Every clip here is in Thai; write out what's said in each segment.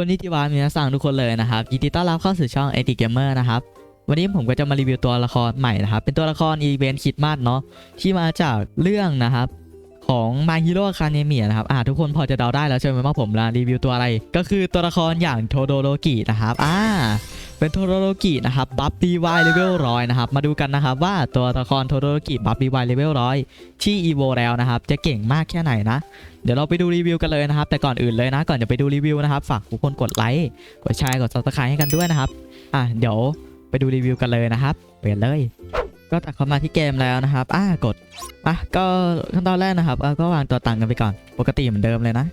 คนที่ทีวามีนัสั่งทุกคนเลยนะครับยินดีต้อนรับเข้าสู่ช่อง e d i Gamer นะครับวันนี้ผมก็จะมารีวิวตัวละครใหม่นะครับ เป็นตัวละครอีเวนต์คิดมาสเนาะที่มาจากเรื่องนะครับ ของ My Hero Academia นะครับอ่าทุกคนพอจะเดาได้แล้วใช่ไหมว่าผมจะรีวิวตัวอะไร ก็คือตัวละครอย่างโทโดโรกินะครับอ่า เป็นโทโดโรกินะครับบัฟดีวายเลเวลร้อยนะครับมาดูกันนะครับว่าตัวละครโทโดโรกิบัฟดีวายเลเวลร้อยที่อีโวแล้วนะครับจะเก่งมากแค่ไหนนะ เดี๋ยวเราไปดูรีวิวกันเลยนะครับ แต่ก่อนอื่นเลยนะ ก่อนจะไปดูรีวิวนะครับฝากทุกคนกดไลค์กดแชร์กด subscribe ให้กันด้วยนะครับอะเดี๋ยวไปดูรีวิวกันเลยนะครับเปลี่ยนเลย ก็ตัดเข้ามาที่เกมแล้วนะครับอ่ากดอะก็ขั้นตอนแรกนะครับก็วางตัวตังกันไปก่อน ปกติเหมือนเดิมเลยนะ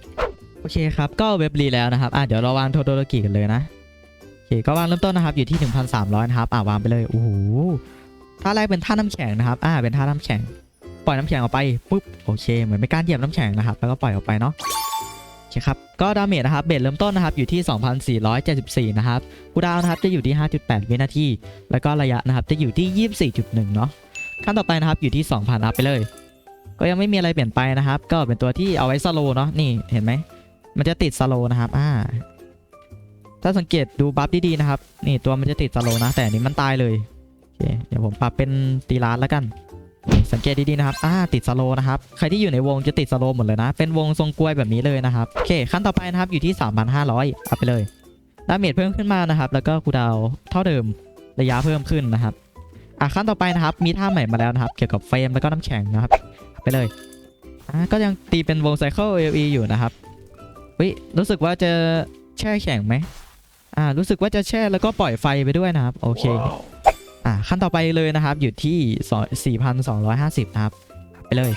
โอเคครับก็เว็บรีแล้วนะครับอะเดี๋ยวเราวางโทโดโรกิกันเลยนะ คก็วางเริ่มต้นนะครับอยู่ที่ 1,300นะครับอะวางไปเลยโอ้โหท่าแรกเป็นท่าน้ำแข็งนะครับ อ่า เป็นท่าน้ำแข็ง ปล่อยน้ำแข็งออกไปปุ๊บ โอเค เหมือนเป็นการเหยียบน้ำแข็งนะครับ แล้วก็ปล่อยออกไปเนาะ โอเคครับ ก็ดาเมจนะครับ เบสเริ่มต้นนะครับ อยู่ที่ 2,474 นะครับคูดาวน์นะครับ จะอยู่ที่ 5.8 วินาที แล้วก็ระยะนะครับ จะอยู่ที่ 24.1 เนาะ ขั้นต่อไปนะครับ อยู่ที่ 2,000 อัพไปเลย ก็ยังไม่มีอะไรเปลี่ยนไปนะครับ ก็เป็นตัวที่เอาไว้สโลเนาะ นี่ เห็นไหม มันจะติดสโลนะครับ อ่า ถ้าสังเกตดูบัฟดีๆนะครับ นี่ตัวมันจะติดสโลนะ แต่นี้มันตายเลยโอเคเดี๋ยวผมปรับเป็นตีลาสแล้วกัน สังเกตดีๆนะครับอ่าติดสโลนะครับ ใครที่อยู่ในวงจะติดสโลหมดเลยนะ เป็นวงทรงกลวยแบบนี้เลยนะครับ โอเค ขั้นต่อไปนะครับอยู่ที่ 3,500เอาไปเลย ดาเมจเพิ่มขึ้นมานะครับ แล้วก็คูดาวเท่าเดิม ระยะเพิ่มขึ้นนะครับ อะขั้นต่อไปนะครับ มีท่าใหม่มาแล้วนะครับ เกี่ยวกับเฟรมแล้วก็น้ำแข็งนะครับ ไปเลย อ่า ก็ยังตีเป็นวงไซเคิล AOE อยู่นะครับเฮ้ยรู้สึกว่าจะแช่แข็งไหม อ่ารู้สึกว่าจะแช่แล้วก็ปล่อยไฟไปด้วยนะครับ โอเคอ่าขั้นต่อไปเลยนะครับ อยู่ที่ 4,250 นะครับ ไปเลย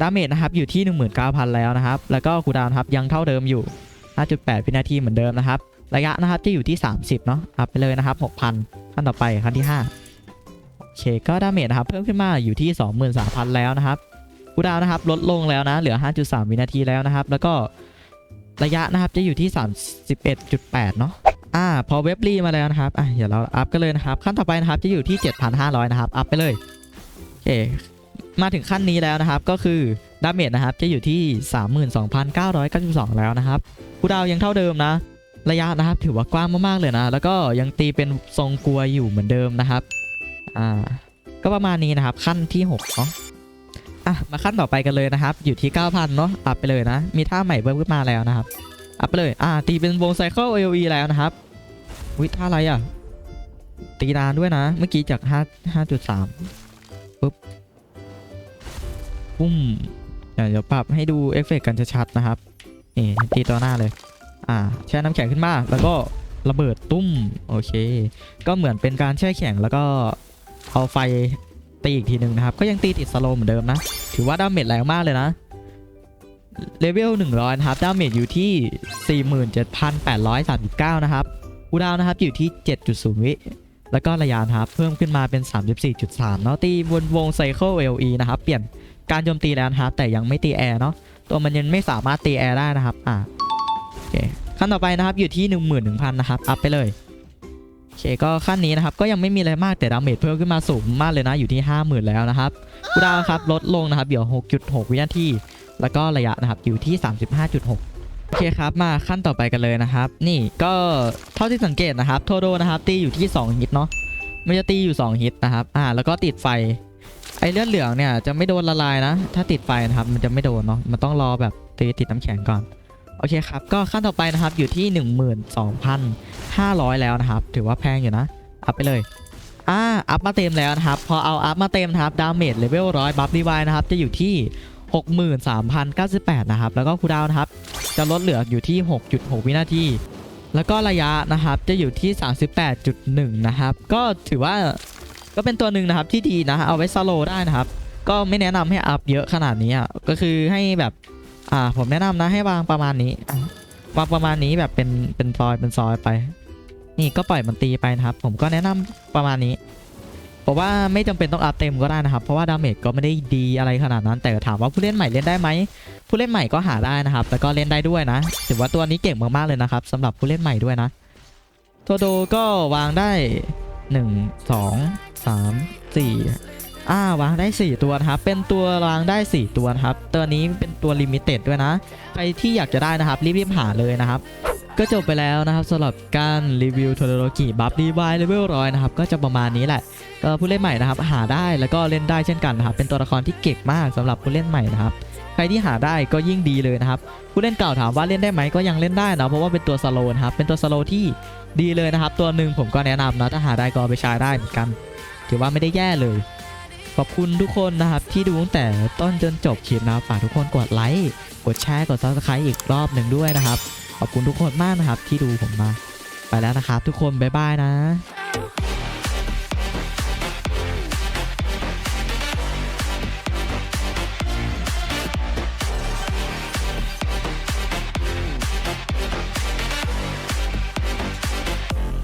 ดาเมจนะครับอยู่ที่ 19,000 แล้วนะครับ แล้วก็คูลดาวน์ครับยังเท่าเดิมอยู่ 5.8วินาทีเหมือนเดิมนะครับ ระยะนะครับจะอยู่ที่ 30 เนาะอัพไปเลยนะครับ 6,000 ขั้นต่อไปขั้นที่ 5 โอเค ก็ดาเมจนะครับ เพิ่มขึ้นมาอยู่ที่ 23,000 แล้วนะครับคูลดาวน์นะครับ ลดลงแล้วนะ เหลือ 5.3 วินาทีแล้วนะครับ แล้วก็ ระยะนะครับจะอยู่ที่ 31.8 เนาะอ่าพอเว็บรีมาแล้วนะครับอะเดี๋ยวเราอัพกันเลยนะครับ ขั้นต่อไปนะครับจะอยู่ที่ 7,500 นะครับ อัพไปเลยโอเคมาถึงขั้นนี้แล้วนะครับ ก็คือดาเมจนะครับจะอยู่ที่ 32,992 แล้วนะครับคูดาวยังเท่าเดิมนะ ระยะนะครับถือว่ากว้างมากๆเลยนะ แล้วก็ยังตีเป็นทรงกลัวอยู่เหมือนเดิมนะครับอ่าก็ประมาณนี้นะครับขั้นที่6เนาะ อะมาขั้นต่อไปกันเลยนะครับ อยู่ที่ 9,000 เนาะอัพไปเลยนะ มีท่าใหม่เพิ่มขึ้นมาแล้วนะครับ อัพไปเลย อ่า ตีเป็นวงไซเคิล AOE แล้วนะครับวิท่าอะไรอะ ตีนานด้วยนะ เมื่อกี้จาก 5 5.3ปุ๊บปุ้มเดี๋ยวปรับให้ดูเอฟเฟกต์กันชัดๆนะครับนี่ตีตัวหน้าเลย อ่า แช่น้ำแข็งขึ้นมา แล้วก็ระเบิดตุ้ม โอเค ก็เหมือนเป็นการแช่แข็งแล้วก็เอาไฟตีอีกทีหนึ่งนะครับ ก็ยังตีติดสโลเหมือนเดิมนะ ถือว่าดาเมจแรงมากเลยนะเลเวล100นะครับดาเมจอยู่ที่ 47,839 นะครับคูดาวน์นะครับอยู่ที่ 7.0 วิ แล้วก็ระยะนะครับเพิ่มขึ้นมาเป็น 34.3 เนาะตีวนวงไซเคิล LE นะครับเปลี่ยนการโจมตีแล้วนะครับแต่ยังไม่ตีแอร์เนาะตัวมันยังไม่สามารถตีแอร์ได้นะครับอ่าโอเคขั้นต่อไปนะครับอยู่ที่ 11,000 นะครับ อัพไปเลย เคก็ขั้นนี้นะครับก็ยังไม่มีอะไรมากแต่ดาเมจเพิ่มขึ้นมาสูงมากเลยนะอยู่ที่ 50,000 แล้วนะครับคูดาวครับลดลงนะครับเดี๋ยว 6.6 วินาที แล้วก็ระยะนะครับอยู่ที่ 35.6โอเคครับ มาขั้นต่อไปกันเลยนะครับ นี่ก็เท่าที่สังเกตนะครับ โทโดนะครับ ตีอยู่ที่ 2 ฮิตเนาะไมันจะตีอยู่ 2 ฮิตนะครับ อ่า แล้วก็ติดไฟ ไอเลือดเหลืองเนี่ยจะไม่โดนละลายนะ ถ้าติดไฟนะครับ มันจะไม่โดนเนาะมันต้องรอแบบตีติดน้ำแข็งก่อน โอเคครับ ก็ขั้นต่อไปนะครับอยู่ที่ 12,500 แล้วนะครับ ถือว่าแพงอยู่นะ อัพไปเลยอ่าอัพมาเต็มแล้วนะครับ พอเอาอัพมาเต็มนะครับดาเมจเลเวลร้อยบัฟรีไวนะครับ จะอยู่ที่ 63,098 นะครับ แล้วก็คูลดาวน์นะครับ จะลดเหลืออยู่ที่ 6.6 วินาที แล้วก็ระยะนะครับจะอยู่ที่ 38.1 นะครับ ก็ถือว่าก็เป็นตัวหนึ่งนะครับที่ดีนะ เอาไว้สโลได้นะครับ ก็ไม่แนะนำให้อัพเยอะขนาดนี้อะก็คือให้แบบ อ่า ผมแนะนำนะให้วางประมาณนี้วางประมาณนี้แบบเป็นเป็นซอยเป็นซอยไป นี่ก็ปล่อยมันตีไปนะครับ ผมก็แนะนำประมาณนี้ผมว่าไม่จำเป็นต้องอัพเต็มก็ได้นะครับ เพราะว่าดาเมจก็ไม่ได้ดีอะไรขนาดนั้น แต่ถามว่าผู้เล่นใหม่เล่นได้ไหมผู้เล่นใหม่ก็หาได้นะครับ แล้วก็เล่นได้ด้วยนะถือว่าตัวนี้เก่งมากๆเลยนะครับสำหรับผู้เล่นใหม่ด้วยนะโทโดก็วางได้1 2 3 4อ่า วางได้ 4 ตัวนะครับ เป็นตัววางได้ 4 ตัวนะครับ ตัวนี้เป็นตัวลิมิเต็ดด้วยนะ ใครที่อยากจะได้นะครับรีบๆหาเลยนะครับ ก็จบไปแล้วนะครับสำหรับการรีวิวโทโรโรกิบัฟดีบายเลเวลร้อยนะครับ ก็จะประมาณนี้แหละก็ผู้เล่นใหม่นะครับหาได้แล้วก็เล่นได้เช่นกันนะครับ เป็นตัวละครที่เก่งมากสำหรับผู้เล่นใหม่นะครับใครที่หาได้ก็ยิ่งดีเลยนะครับ ผู้เล่นเก่าถามว่าเล่นได้ไหมก็ยังเล่นได้นะเพราะว่าเป็นตัวสโลว์นะครับเป็นตัวสโลว์ที่ดีเลยนะครับ ตัวหนึ่งผมก็แนะนำนะถ้าหาได้ก็ไปใช้ได้เหมือนกัน ถือว่าไม่ได้แย่เลย ขอบคุณทุกคนนะครับ ที่ดูตั้งแต่ต้นจนจบคลิปนะครับฝากทุกคนกดไลค์กดแชร์กดซับสไครต์อีกรอบหนึ่งด้วยนะครับ ขอบคุณทุกคนมากนะครับที่ดูผมมา ไปแล้วนะครับ ทุกคนบ๊ายบายนะ